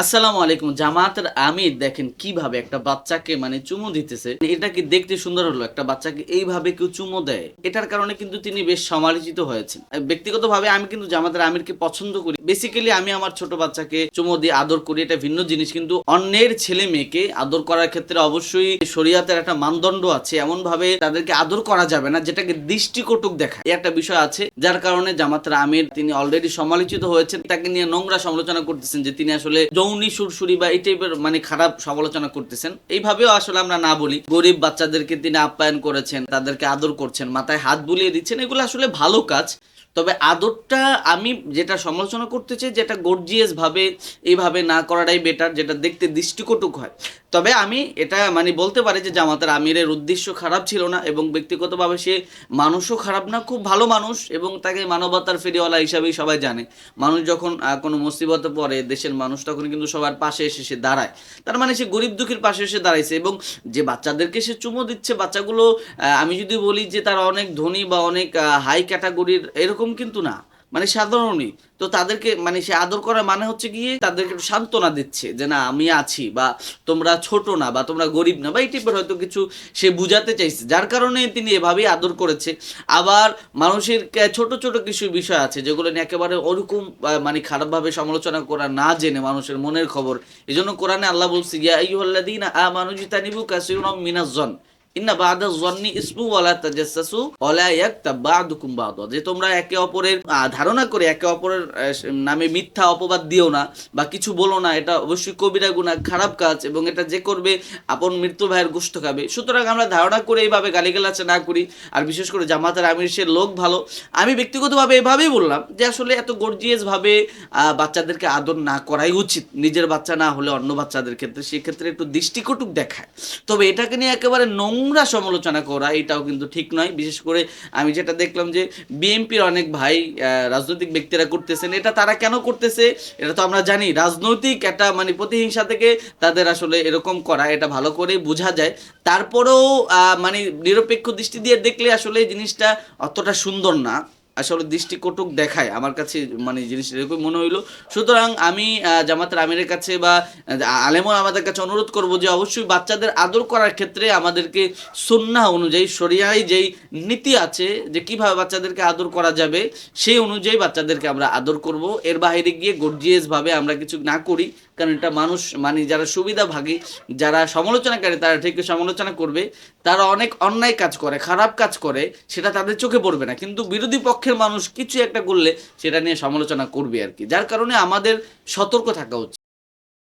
আসসালামু আলাইকুম জামাতের আমির, দেখেন কীভাবে একটা বাচ্চাকে মানে চুমু দিতেছে। এটা কি দেখতে সুন্দর হলো? একটা বাচ্চাকে এইভাবে কেউ চুমু দেয়? এটার কারণে কিন্তু তিনি বেশ সমালোচিত হয়েছেন। ব্যক্তিগতভাবে আমি কিন্তু জামাতের আমিরকে পছন্দ করি। বেসিক্যালি আমি আমার ছোট বাচ্চাকে চুমু দিয়ে আদর করি, এটা ভিন্ন জিনিস। কিন্তু অন্যের ছেলে মেয়েকে আদর করার ক্ষেত্রে অবশ্যই শরীয়তের একটা মানদণ্ড আছে। এমন ভাবে তাদেরকে আদর করা যাবে না, যেটাকে দৃষ্টিকটুক দেখায়। একটা বিষয় আছে, যার কারণে জামাতের আমির, তিনি অলরেডি সমালোচিত হয়েছেন। তাকে নিয়ে নোংরা সমালোচনা করতেছেন যে তিনি আসলে সুরসুরি বা এই টাইপের মানে খারাপ সমালোচনা করতেছেন। এইভাবেও আসলে আমরা না বলি, গরিব বাচ্চাদেরকে তিনি আপ্যায়ন করেছেন, তাদেরকে আদর করছেন, মাথায় হাত বুলিয়ে দিচ্ছেন। এগুলো আসলে ভালো কাজ। তবে আদরটা আমি যেটা সমালোচনা করতে চাই, যেটা গর্জিয়াস ভাবে এইভাবে না করাটাই বেটার যেটা দেখতে দৃষ্টিকটুক হয়। তবে আমি এটা মানে বলতে পারি যে জামাতের আমিরের উদ্দেশ্য খারাপ ছিল না এবং ব্যক্তিগতভাবে সে মানুষও খারাপ না, খুব ভালো মানুষ এবং তাকে মানবতার ফেরিওয়ালা হিসাবেই সবাই জানে। মানুষ যখন কোনো মুসিবতে পড়ে, দেশের মানুষ তখন কিন্তু সবার পাশে এসে সে দাঁড়ায়। তার মানে সে গরিব দুঃখীর পাশে এসে দাঁড়াইছে এবং যে বাচ্চাদেরকে সে চুমো দিচ্ছে, বাচ্চাগুলো আমি যদি বলি যে তারা অনেক ধনী বা অনেক হাই ক্যাটাগরির এরকম কিন্তু না। মানে সাধারণই তো তাদেরকে মানে সে আদর করার মানে হচ্ছে গিয়ে তাদেরকে একটু সান্ত্বনা দিচ্ছে যে, না, আমি আছি বা তোমরা ছোট না বা তোমরা গরিব না। বা এই টাইপের হয়তো কিছু সে বুঝাতে চাইছে। যার কারণে তিনি এভাবেই আদর করেছে। আবার মানুষের ছোট ছোট কিছু বিষয় আছে যেগুলো নিয়ে একেবারে ওরকম মানে খারাপভাবে সমালোচনা করা না জেনে মানুষের মনের খবর। এই জন্য কোরআনে আল্লাহ বলছে, ইয়া আইয়ুহাল্লাযীনা আমানু জিতানিবু কাসীরাম মিনাজ-জন ইন্না বাদা জন্নি ইসমু ওয়ালা তাজাসসু ওয়ালা ইয়াকতাব বা'দুকুম বা'দা। যে তোমরা একে অপরের ধারণা করে একে অপরের নামে মিথ্যা অপবাদ দিও না বা কিছু বলো না এটা অবশ্যই কবিরা গুনাহ খারাপ কাজ এবং এটা যে করবে আপন মৃত্যু ভাইয়ের গোষ্ঠ খাবে। সুতরাং আমরা ধারণা করে এইভাবে গালিগালাচা না করি আর বিশেষ করে জামাতের আমির সে লোক ভালো। আমি ব্যক্তিগতভাবে এভাবেই বললাম যে আসলে এত গর্জিয়াস ভাবে আহ, বাচ্চাদেরকে আদর না করাই উচিত। নিজের বাচ্চা না হলে অন্য বাচ্চাদের ক্ষেত্রে সেক্ষেত্রে একটু দৃষ্টিকটুক দেখায়। তবে এটাকে নিয়ে একেবারে নোংরা সমালোচনা করা, এটাও কিন্তু ঠিক নয়। বিশেষ করে আমি যেটা দেখলাম যে বিএনপির অনেক ভাই রাজনৈতিক ব্যক্তিরা করতেছেন। এটা তারা কেন করতেছে, এটা তো আমরা জানি। রাজনৈতিক একটা মানে প্রতিহিংসা থেকে তাদের আসলে এরকম করা, এটা ভালো করে বোঝা যায়। তারপরেও মানে নিরপেক্ষ দৃষ্টি দিয়ে দেখলে আসলে জিনিসটা অতটা সুন্দর না। আসলে দৃষ্টিকটুক দেখায় আমার কাছে মানে জিনিসটা এরকম মনে হইল। সুতরাং আমি জামাতের আমিরের কাছে বা আলেমন আমাদের কাছে অনুরোধ করব যে অবশ্যই বাচ্চাদের আদর করার ক্ষেত্রে আমাদেরকে সুন্নাহ অনুযায়ী, শরিয়ায় যেই নীতি আছে যে কীভাবে বাচ্চাদেরকে আদর করা যাবে, সেই অনুযায়ী বাচ্চাদেরকে আমরা আদর করব। এর বাইরে গিয়ে গর্জিয়াস ভাবে আমরা কিছু না করি, কারণ এটা মানুষ মানে যারা সুবিধাভাগী, যারা সমালোচনাকারী, তারা ঠিক সমালোচনা করবে। তারা অনেক অন্যায় কাজ করে, খারাপ কাজ করে, সেটা তাদের চোখে পড়বে না। কিন্তু বিরোধী পক্ষের মানুষ কিছু একটা করলে সেটা নিয়ে সমালোচনা করবে আর কি। যার কারণে আমাদের সতর্ক থাকা উচিত।